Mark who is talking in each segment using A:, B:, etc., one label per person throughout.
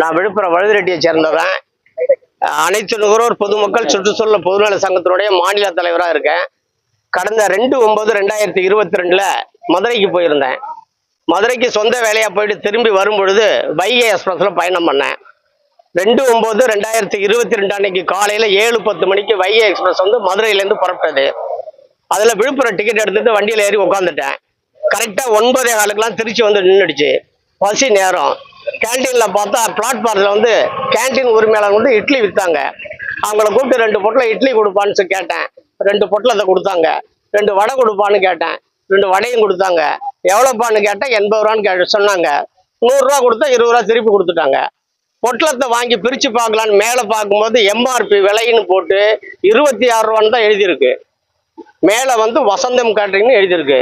A: நான் விழுப்புரம் வழுதிரெட்டியை சேர்ந்தவன். அனைத்து நுகர்வோர் பொதுமக்கள் சுற்றுச்சூழல் பொதுநல சங்கத்தினுடைய மாநில தலைவராக இருக்கேன். கடந்த ரெண்டு ஒன்பது ரெண்டாயிரத்தி இருபத்தி ரெண்டுல மதுரைக்கு போயிருந்தேன். மதுரைக்கு சொந்த வேலையாக போயிட்டு திரும்பி வரும் பொழுது வைகை எக்ஸ்பிரஸ்ல பயணம் பண்ணேன். ரெண்டு ஒம்பது ரெண்டாயிரத்தி இருபத்தி ரெண்டு அன்னைக்கு காலையில் ஏழு பத்து மணிக்கு வைகை எக்ஸ்பிரஸ் வந்து மதுரையிலேருந்து புறப்பட்டது. அதில் விழுப்புரம் டிக்கெட் எடுத்துட்டு வண்டியில் ஏறி உட்காந்துட்டேன் கரெக்டாக ஒன்பதே காலுக்கெல்லாம் திருச்சி வந்து நின்றுடுச்சு பசி நேரம். கேன்டீனில் பார்த்தா பிளாட்ஃபார்மில் வந்து கேன்டீன் உரிமையாளர் வந்து இட்லி விற்றாங்க அவங்கள கூப்பிட்டு ரெண்டு பொட்டில் இட்லி கொடுப்பான்னு சொல்லி கேட்டேன். ரெண்டு பொட்டலத்தை கொடுத்தாங்க. ரெண்டு வடை கொடுப்பான்னு கேட்டேன். ரெண்டு வடையும் கொடுத்தாங்க. எவ்வளோப்பான்னு கேட்டேன் எண்பது ரூபான்னு கே சொன்னாங்க. நூறுரூவா கொடுத்தா இருபது ரூபா திருப்பி கொடுத்துட்டாங்க. பொட்டலத்தை வாங்கி பிரித்து பார்க்கலான்னு மேலே பார்க்கும்போது எம்ஆர்பி விலைன்னு போட்டு இருபத்தி ஆறு ரூபான்னு தான் எழுதியிருக்கு. மேலே வந்து வசந்தம் கேட்டரிங்னு எழுதியிருக்கு.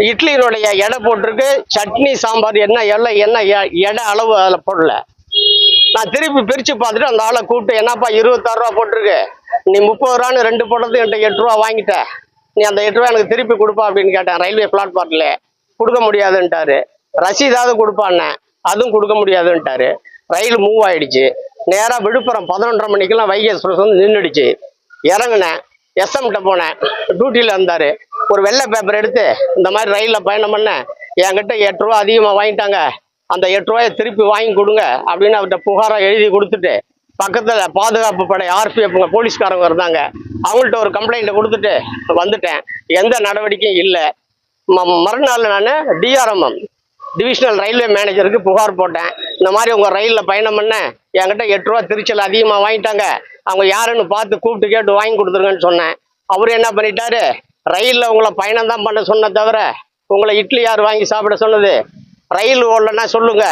A: இட்லியினுடைய எடை போட்டிருக்கு. சட்னி சாம்பார் என்ன எல்லாம் என்ன எ- எடை அளவு அதில் போடல. நான் திருப்பி பிரித்து பார்த்துட்டு அந்த ஆளை கூப்பிட்டு என்னப்பா இருபத்தாறு ரூபா போட்டிருக்கு. நீ முப்பது ரூபான்னு ரெண்டு போட்டது என்கிட்ட எட்டு ரூபா வாங்கிட்ட. நீ அந்த எட்டு ரூபா எனக்கு திருப்பி கொடுப்பா அப்படின்னு கேட்டேன். ரயில்வே பிளாட்ஃபார்மில் கொடுக்க முடியாதுன்ட்டாரு. ரசீதாவது கொடுப்பான்னேன் அதுவும் கொடுக்க முடியாதுன்ட்டாரு. ரயில் மூவ் ஆயிடுச்சு. நேராக விழுப்புரம் பதினொன்றரை மணிக்கெல்லாம் வைகை எக்ஸ்பிரஸ் வந்து நின்றுடுச்சு இறங்குனேன். எஸ்எம்கிட்ட போனேன். டியூட்டியில் இருந்தார். ஒரு வெள்ளை பேப்பர் எடுத்து இந்த மாதிரி ரயிலில் பயணம் பண்ணேன் என்கிட்ட எட்டு ரூபா அதிகமாக வாங்கிட்டாங்க. அந்த எட்டு ரூபாயை திருப்பி வாங்கி கொடுங்க அப்படின்னு அவர்கிட்ட புகாராக எழுதி கொடுத்துட்டு பக்கத்தில் பாதுகாப்பு படை ஆர்பிஎஃப்ங்க போலீஸ்காரங்க இருந்தாங்க. அவங்கள்ட்ட ஒரு கம்ப்ளைண்ட்டை கொடுத்துட்டு வந்துட்டேன். எந்த நடவடிக்கையும் இல்லை. ம- மறுநாள் நான் டிஆர்எம்எம் டிவிஷனல் ரயில்வே மேனேஜருக்கு புகார் போட்டேன். இந்த மாதிரி உங்கள் ரயிலில் பயணம் பண்ணேன் என்கிட்ட எட்டு ரூபா திருச்சியில் அதிகமாக வாங்கிட்டாங்க. அவங்க யாருன்னு பார்த்து கூப்பிட்டு கேட்டு வாங்கி கொடுத்துருங்கன்னு சொன்னேன். அவர் என்ன பண்ணிட்டாரு? ரயிலில் உங்களை பயணம் தான் பண்ண சொன்ன தவிர உங்களை இட்லி யார் வாங்கி சாப்பிட சொன்னது? ரயில் ஓடலன்னா சொல்லுங்க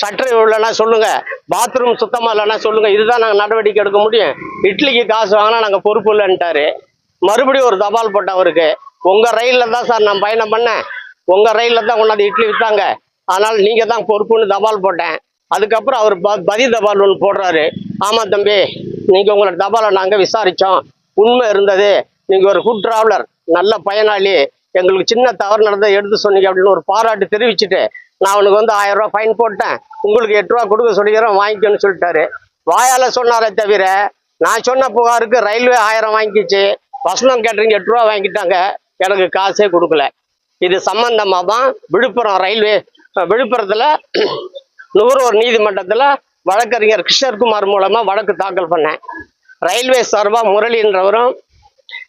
A: ஷட்டர் இல்லைன்னா சொல்லுங்க பாத்ரூம் சுத்தமாக இல்லைன்னா சொல்லுங்க. இதுதான் நாங்கள் நடவடிக்கை எடுக்க முடியும். இட்லிக்கு காசு வாங்கினா நாங்கள் பொறுப்பு இல்லைன்ட்டாரு. மறுபடியும் ஒரு தபால் போட்டேன் அவருக்கு. உங்கள் ரயிலில் தான் சார் நான் பயணம் பண்ணேன். உங்கள் ரயிலில் தான் கொண்டாந்து இட்லி விட்டாங்க அதனால் நீங்கள் தான் பொறுப்புன்னு தபால் போட்டேன். அதுக்கப்புறம் அவர் ப- பதி தபால் ஒன்று போடுறாரு. ஆமாம் தம்பி நீங்கள் உங்களோட தபாலை நாங்கள் விசாரித்தோம் உண்மை இருந்தது. நீங்கள் ஒரு குட் ட்ராவலர் நல்ல பயனாளி. எங்களுக்கு சின்ன தவறு நடந்தால் எடுத்து சொன்னீங்க அப்படின்னு ஒரு பாராட்டு தெரிவிச்சுட்டு நான் அவனுக்கு வந்து ஆயிரம் ரூபா ஃபைன் போட்டேன். உங்களுக்கு எட்டு ரூபா கொடுக்க சொல்லிக்கிறேன் வாங்கிக்கணும்னு சொல்லிட்டாரு. வாயால் சொன்னாரே தவிர நான் சொன்ன புகாருக்கு ரயில்வே ஆயிரம் வாங்கிக்கிச்சு வசனம் கேட்டரிங் எட்டு ரூபா வாங்கிட்டாங்க. எனக்கு காசே கொடுக்கல. இது சம்பந்தமாக தான் விழுப்புரம் ரயில்வே விழுப்புரத்தில் நுகர்வோர் நீதிமன்றத்தில் வழக்கறிஞர் கிருஷ்ணர்குமார் மூலமாக வழக்கு தாக்கல் பண்ணேன். ரயில்வே சார்பா முரளின்றவரும்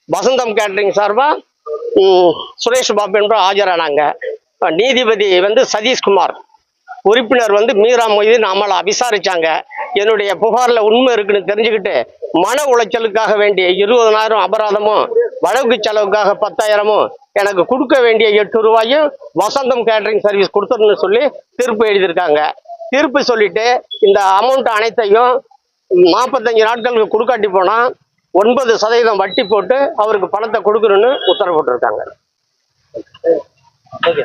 A: வசந்தம் கேட்டரிங் சார்பா சுரேஷ் பாபு என்று ஆஜரானாங்க. நீதிபதி வந்து சதீஷ்குமார். உறுப்பினர் வந்து மீரா மொய்தீன் நம்மளை விசாரிச்சாங்க என்னுடைய புகாரில் உண்மை இருக்குன்னு தெரிஞ்சுக்கிட்டு மன உளைச்சலுக்காக வேண்டிய இருபதனாயிரம் அபராதமும் வழக்கு செலவுக்காக பத்தாயிரமும் எனக்கு கொடுக்க வேண்டிய எட்டு ரூபாயும் வசந்தம் கேட்டரிங் சர்வீஸ் கொடுத்துருன்னு சொல்லி தீர்ப்பு எழுதியிருக்காங்க. தீர்ப்பு சொல்லிட்டு இந்த அமௌண்ட் அனைத்தையும் நாற்பத்தஞ்சு நாட்களுக்கு கொடுக்காட்டி போனால் ஒன்பது சதவீதம் வட்டி போட்டு அவருக்கு பணத்தை கொடுக்கணும்னு உத்தரவு போட்டிருக்காங்க.
B: ஓகே.